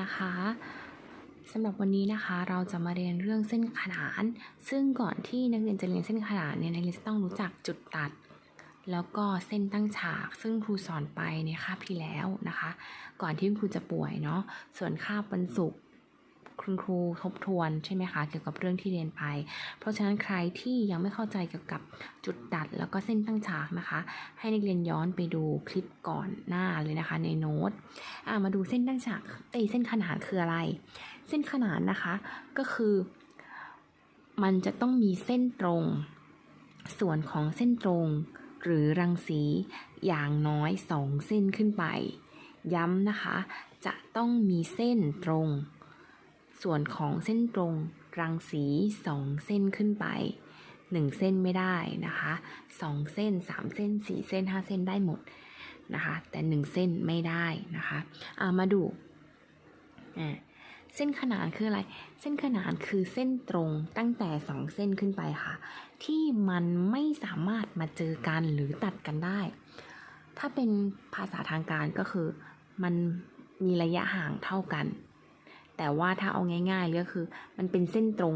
นะคะสำหรับวันนี้นะคะเราจะมาเรียนเรื่องเส้นขนาน ซึ่งก่อนที่นักเรียนจะเรียนเส้นขนานเนี่ยนักเรียนจะต้องรู้จักจุดตัด แล้วก็เส้นตั้งฉาก ซึ่งครูสอนไปในคาบที่แล้วนะคะ ก่อนที่คุณครูจะป่วยเนาะส่วนคาบวันศุกร์ คุณครูทบทวนใช่ไหมคะเกี่ยวกับเรื่องที่เรียนไป เพราะฉะนั้นใครที่ยังไม่เข้าใจเกี่ยวกับจุดตัดแล้วก็เส้นตั้งฉากนะคะ ให้นักเรียนย้อนไปดูคลิปก่อนหน้าเลยนะคะในโน้ตมาดูเส้นตั้งฉากเอ้เส้นขนานคืออะไร เส้นขนานนะคะก็คือ มันจะต้องมีเส้นตรง ส่วนของเส้นตรง หรือรังสีอย่างน้อยสองเส้นขึ้นไป ย้ำนะคะจะต้องมีเส้นตรง ส่วนของเส้นตรง รังสีสองเส้นขึ้นไปหนึ่งเส้นไม่ได้นะคะสองเส้นสามเส้นสี่เส้นห้าเส้นได้หมดนะคะแต่หนึ่งเส้นไม่ได้นะคะามาดูเส้นขนานคืออะไร เส้นขนานคือเส้นตรงตั้งแต่สองเส้นขึ้นไปค่ะ ที่มันไม่สามารถมาเจอกันหรือตัดกันได้ ถ้าเป็นภาษาทางการก็คือมันมีระยะห่างเท่ากัน แต่ว่าถ้าเอาง่ายๆเลยก็คือ มันเป็นเส้นตรง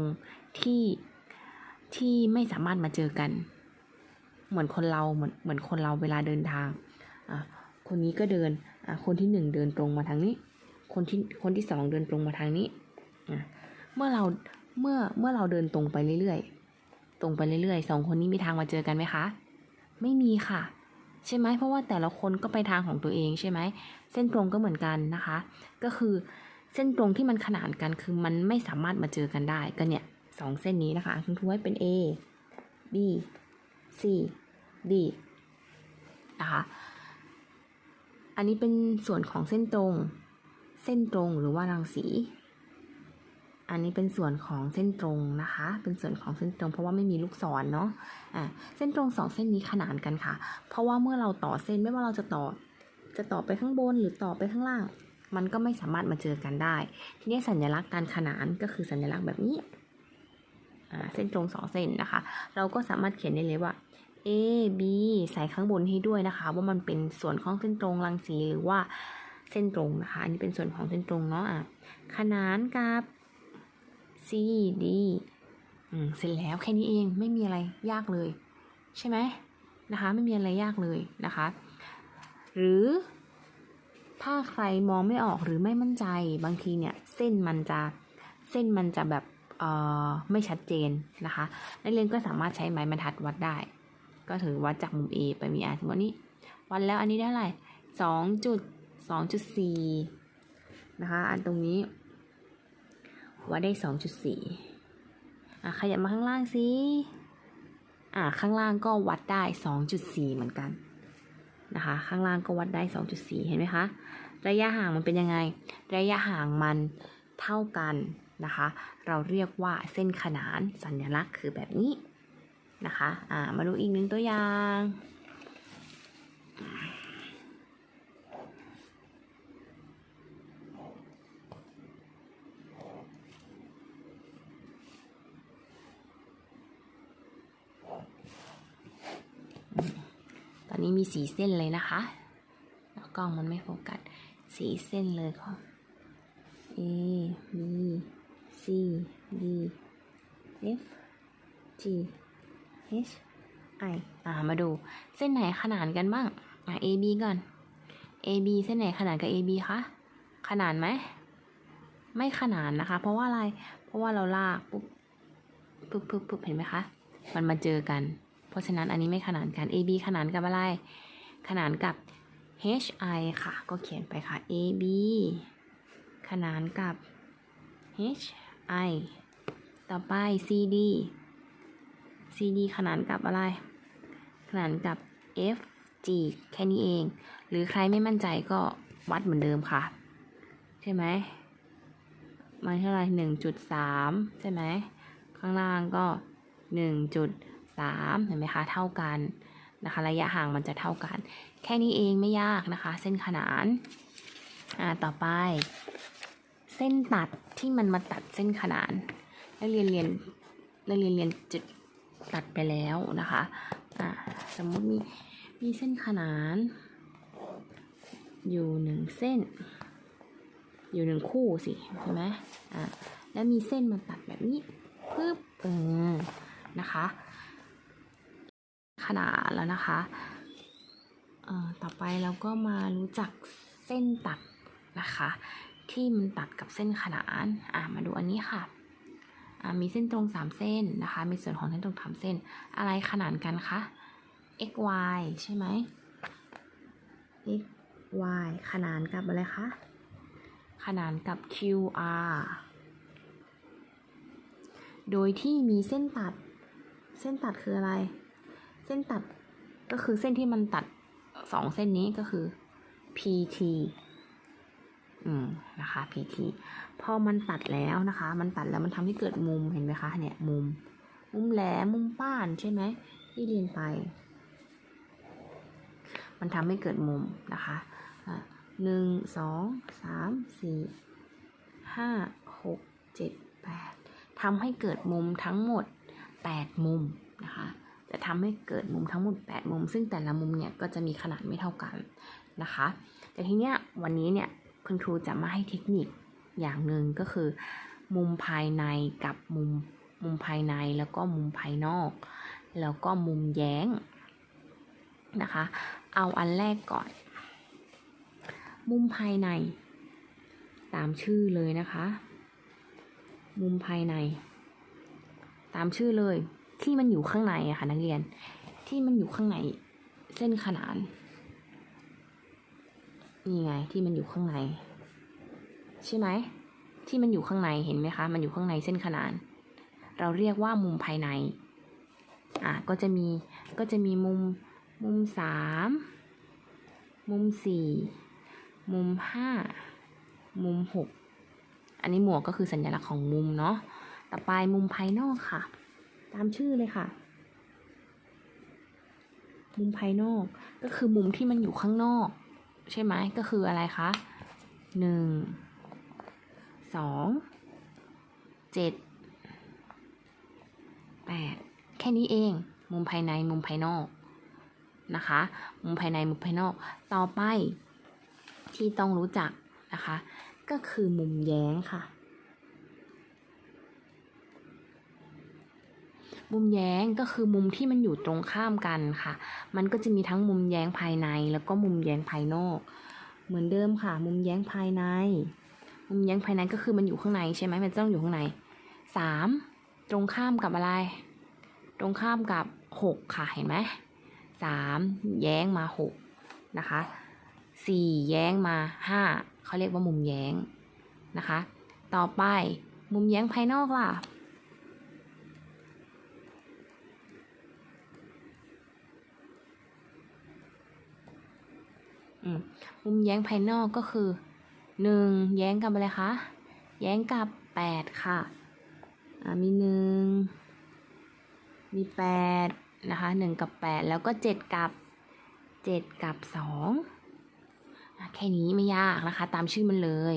ที่ที่ไม่สามารถมาเจอกัน เหมือนคนเราเหมือนเหมือนคนเราเวลาเดินทางอะคนนี้ก็เดินอะคนที่หนึ่งเดินตรงมาทางนี้ คนที่คนที่สองเดินตรงมาทางนี้อะเมื่อเราเมื่อเมื่อเราเดินตรงไปเรื่อยๆ ตรงไปเรื่อยๆสองคนนี้มีทางมาเจอกันไหมคะ ไม่มีค่ะ ใช่ไหมเพราะว่าแต่ละคนก็ไปทางของตัวเองใช่ไหมเส้นตรงก็เหมือนกันนะคะ ก็คือ เส้นตรงที่มันขนานกันคือมันไม่สามารถมาเจอกันได้ก็เนี่ยสองเส้นนี้นะคะคุณครูให้เป็น A B C D นะคะอันนี้เป็นส่วนของเส้นตรง เส้นตรงหรือว่ารังสี อันนี้เป็นส่วนของเส้นตรงนะคะ เป็นส่วนของเส้นตรง เพราะว่าไม่มีลูกศรเนาะอ่าเส้นตรงสองเส้นนี้ขนานกันค่ะ เพราะว่าเมื่อเราต่อเส้นไม่ว่าเราจะต่อจะต่อไปข้างบนหรือต่อไปข้างล่าง มันก็ไม่สามารถมาเจอกันได้ ทีนี้สัญลักษณ์การขนานก็คือสัญลักษณ์แบบนี้เส้นตรงสองเส้นนะคะ เราก็สามารถเขียนได้เลยว่า A B ใส่ข้างบนให้ด้วยนะคะ ว่ามันเป็นส่วนของเส้นตรงรังสีหรือว่าเส้นตรงนะคะ อันนี้เป็นส่วนของเส้นตรงเนาะอะขนานกับ C D อืมเสร็จแล้วแค่นี้เองไม่มีอะไรยากเลย ใช่ไหมนะคะ ไม่มีอะไรยากเลยนะคะ หรือ ถ้าใครมองไม่ออกหรือไม่มั่นใจ บางทีเนี่ยเส้นมันจะเส้นมันจะแบบเออไม่ชัดเจนนะคะนักเรียนก็สามารถใช้ไม้บรรทัดวัดได้ ก็ถือวัดจากมุม A ไปมี R สมมตินี้วัดแล้วอันนี้ได้ไรสองจุดสองจุดสี่นะคะอันตรงนี้ วัดได้สองจุดสี่อะขยับมาข้างล่างสิอะข้างล่างก็วัดได้สองจุดสี่เหมือนกัน นะคะ ข้างล่างก็วัดได้สองจุดสี่เห็นไหมคะ ระยะห่างมันเป็นยังไง ระยะห่างมันเท่ากันนะคะ เราเรียกว่าเส้นขนานสัญลักษณ์คือแบบนี้นะคะ อ่า มาดูอีกหนึ่งตัวอย่าง นนี้มีสีเส้นเลยนะคะ แล้วกล้องมันไม่โฟกัส สีเส้นเลยค่ะ A B C D F G H I อ่ามาดูเส้นไหนขนานกันบ้าง อะ A B ก่อน A B เส้นไหนขนานกับ A B คะ ขนานไหม ไม่ขนานนะคะ เพราะว่าอะไร เพราะว่าเราลากปุ๊บปุ๊บปุ๊บปุ๊บเห็นไหมคะ มันมาเจอกัน เพราะฉะนั้นอันนี้ไม่ขนานกัน AB ขนานกับอะไร ขนานกับ HI ค่ะ ก็เขียนไปค่ะ AB ขนานกับ HI ต่อไป CD CD ขนานกับอะไร ขนานกับ FG แค่นี้เอง หรือใครไม่มั่นใจก็วัดเหมือนเดิมค่ะ ใช่ไหม มันเท่าไหร่หนึ่งจุดสามใช่ไหม ข้างล่างก็หนึ่งจุด สามเห็นไหมคะเท่ากันนะคะ ระยะห่างมันจะเท่ากัน แค่นี้เองไม่ยากนะคะ เส้นขนานอ่าต่อไป เส้นตัดที่มันมาตัดเส้นขนานนักเรียนเรียนนักเรียนเรียนจุดตัดไปแล้วนะคะอ่าสมมุติมีมีเส้นขนาน อยู่หนึ่งเส้น อยู่หนึ่งคู่สิใช่ไหมอ่าแล้วมีเส้นมาตัดแบบนี้ปึ๊บเออนะคะ ขนาดแล้วนะคะเอ่อต่อไปเราก็มารู้จักเส้นตัดนะคะ ที่มันตัดกับเส้นขนานอะมาดูอันนี้ค่ะอะมีเส้นตรงสามเส้นนะคะ มีส่วนของเส้นตรงสามเส้น อะไรขนานกันคะ x y ใช่ไหม x y ขนานกับอะไรคะ ขนานกับ q r โดยที่มีเส้นตัด เส้นตัดคืออะไร เส้นตัดก็คือเส้นที่มันตัดสองเส้นนี้ก็คือ pt อืมนะคะ pt พอมันตัดแล้วนะคะ มันตัดแล้วมันทำให้เกิดมุมเห็นไหมคะเนี่ยมุม มุมแหลมมุมป้านใช่ไหมที่เรียนไป มันทำให้เกิดมุมนะคะอะหนึ่งสองสามสี่ห้าหกเจ็ดแปดทำให้เกิดมุมทั้งหมดแปดมุมนะคะ จะทำให้เกิดมุมทั้งหมด 8 มุม ซึ่งแต่ละมุมเนี่ยก็จะมีขนาดไม่เท่ากันนะคะ แต่ทีเนี้ยวันนี้เนี่ยคุณครูจะมาให้เทคนิคอย่างหนึ่งก็คือ มุมภายในกับมุมมุมภายในแล้วก็มุมภายนอก แล้วก็มุมแย้งนะคะ เอาอันแรกก่อน มุมภายใน ตามชื่อเลยนะคะ มุมภายใน ตามชื่อเลย ที่มันอยู่ข้างในอะค่ะนักเรียน ที่มันอยู่ข้างในเส้นขนานนี่ไงที่มันอยู่ข้างใน ใช่ไหมที่มันอยู่ข้างในเห็นไหมคะ มันอยู่ข้างในเส้นขนาน เราเรียกว่ามุมภายใน อะก็จะมีก็จะมีมุมมุมสามมุมสี่มุมห้ามุมหกอันนี้หมวกก็คือสัญลักษณ์ของมุมเนาะต่อไปมุมภายนอกค่ะ ตามชื่อเลยค่ะ มุมภายนอกก็คือมุมที่มันอยู่ข้างนอก ใช่ไหมก็คืออะไรคะหนึ่งสองเจ็ดแปดแค่นี้เอง มุมภายในมุมภายนอกนะคะ มุมภายในมุมภายนอก ต่อไปที่ต้องรู้จักนะคะ ก็คือมุมแย้งค่ะ มุมแย้งก็คือมุมที่มันอยู่ตรงข้ามกันค่ะ มันก็จะมีทั้งมุมแย้งภายในแล้วก็มุมแย้งภายนอก เหมือนเดิมค่ะ มุมแย้งภายใน มุมแย้งภายในก็คือมันอยู่ข้างในใช่ไหมมันต้องอยู่ข้างในสามตรงข้ามกับอะไร ตรงข้ามกับหกค่ะเห็นไหมสามแย้งมาหกนะคะสี่แย้งมาห้าเขาเรียกว่ามุมแย้งนะคะ ต่อไปมุมแย้งภายนอกล่ะ มุมแย้งภายนอกก็คือหนึ่งแย้งกับอะไรคะ แย้งกับแปดค่ะ มีหนึ่งมีแปดนะคะหนึ่งกับแปดแล้วก็เจ็ดกับเจ็ดกับสองแค่นี้ไม่ยากนะคะ ตามชื่อมันเลย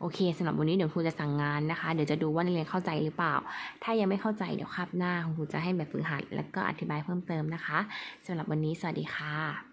โอเคสำหรับวันนี้เดี๋ยวครูจะสั่งงานนะคะ เดี๋ยวจะดูว่านักเรียนเข้าใจหรือเปล่า ถ้ายังไม่เข้าใจเดี๋ยวคาบหน้าคุณครูจะให้แบบฝึกหัด แล้วก็อธิบายเพิ่มเติมนะคะสำหรับวันนี้สวัสดีค่ะ